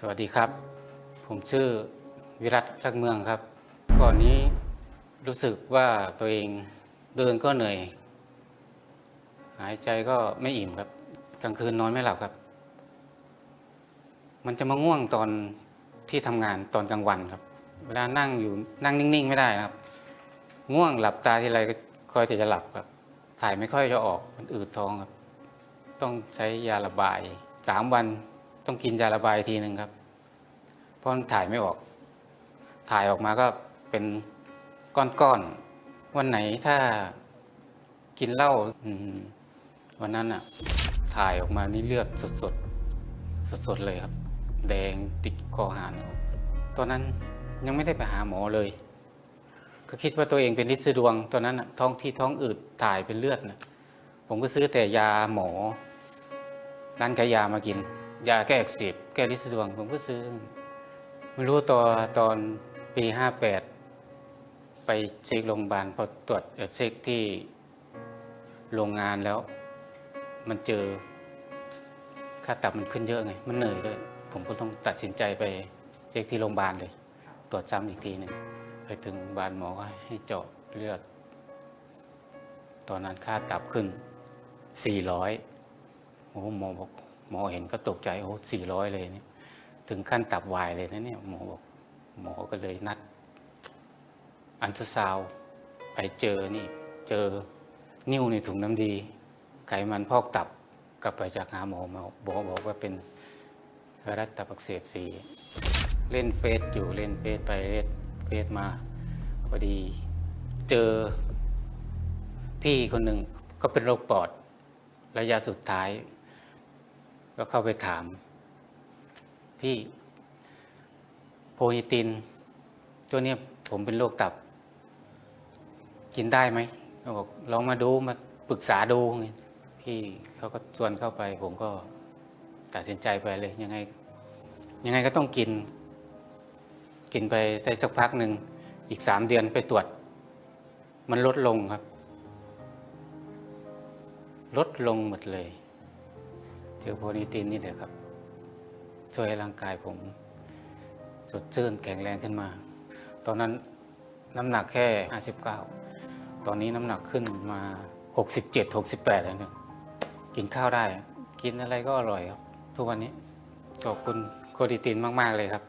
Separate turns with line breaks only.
สวัสดีครับ ผมชื่อวิรัตรักเมืองครับ ก่อนนี้รู้สึกว่าตัวเองเดินก็เหนื่อย หายใจก็ไม่อิ่มครับ กลางคืนนอนไม่หลับครับ มันจะมาง่วงตอนที่ทำงานตอนกลางวันครับ เวลานั่งอยู่นั่งนิ่ง ๆ ไม่ได้ครับ ง่วงหลับตาทีไรก็คอยแต่จะหลับครับ ถ่ายไม่ค่อยจะออกมันอืดท้องครับ ต้องใช้ยาระบายสามวัน ต้องกินยาระบายทีหนึ่งครับ เพราะถ่ายไม่ออก ถ่ายออกมาก็เป็นก้อนๆ วันไหนถ้ากินเหล้าวันนั้นอะถ่ายออกมานี่เลือดสดๆสดๆเลยครับ แดงติดคอหานตอนนั้นยังไม่ได้ไปหาหมอเลย ก็คิดว่าตัวเองเป็นลินซิดวง ตอนนั้นน่ะท้องที่ท้องอืดถ่ายเป็นเลือดนะผมก็ซื้อแต่ยาหมอร้านขายยามากิน ยาแก้อักเสบแก้ลินซิดวง ผมก็ซื้อม่รู้ตัวตอนปีห้าแปดไปเช็คโรงพยาบาลพอตรวจเช็คที่โรงงานแล้ว มันเจอค่าตับมันขึ้นเยอะไง มันเหนื่อยด้วย ผมก็ต้องตัดสินใจไปเช็คที่โรงพยาบาลเลย ตรวจซ้ำอีกทีหนึ่งไปถึงโรงพยาบาลหมอก็ให้เจาะเลือด ตอนนั้นค่าตับขึ้นสี่ร้อยโอ้โหหมอบอก หมอเห็นก็ตกใจโอ้สี่ร้อยเลยเนี่ยถึงขั้นตับวายเลยนะเนี่ยหมอบอกหมอก็เลยนัด อันตราซาวไปเจอนี่ เจอนิ้วในถุงน้ำดี ไขมันพอกตับกลับไปจากหาหมอมาบอกบอกว่าเป็นไวรัสตับอักเสบสีเล่นเฟซอยู่เล่นเฟซไปเล่นเฟซมาพอดี เจอพี่คนหนึ่งก็เป็นโรคปอดระยะสุดท้าย ก็เข้าไปถาม พี่โพลิติน ตัวนี้ผมเป็นโรคตับ กินได้ไหมเขาบอกลองมาดูมาปรึกษาดูพี่เขาก็ชวนเข้าไป ผมก็ตัดสินใจไปเลยยังไง ยังไงก็ต้องกิน กินไปได้สักพักหนึ่งอีกสามเดือนไปตรวจ มันลดลงครับ ลดลงหมดเลย เจอโพลีตินนี่แหละครับ ช่วยให้ร่างกายผมสดชื่นแข็งแรงขึ้นมา ตอนนั้นน้ำหนักแค่ 59 ตอนนี้น้ำหนักขึ้นมา 67 68แล้วเนี่ยกินข้าวได้ กินอะไรก็อร่อยครับ ทุกวันนี้ขอบคุณโคดิตินมาก ๆ เลยครับ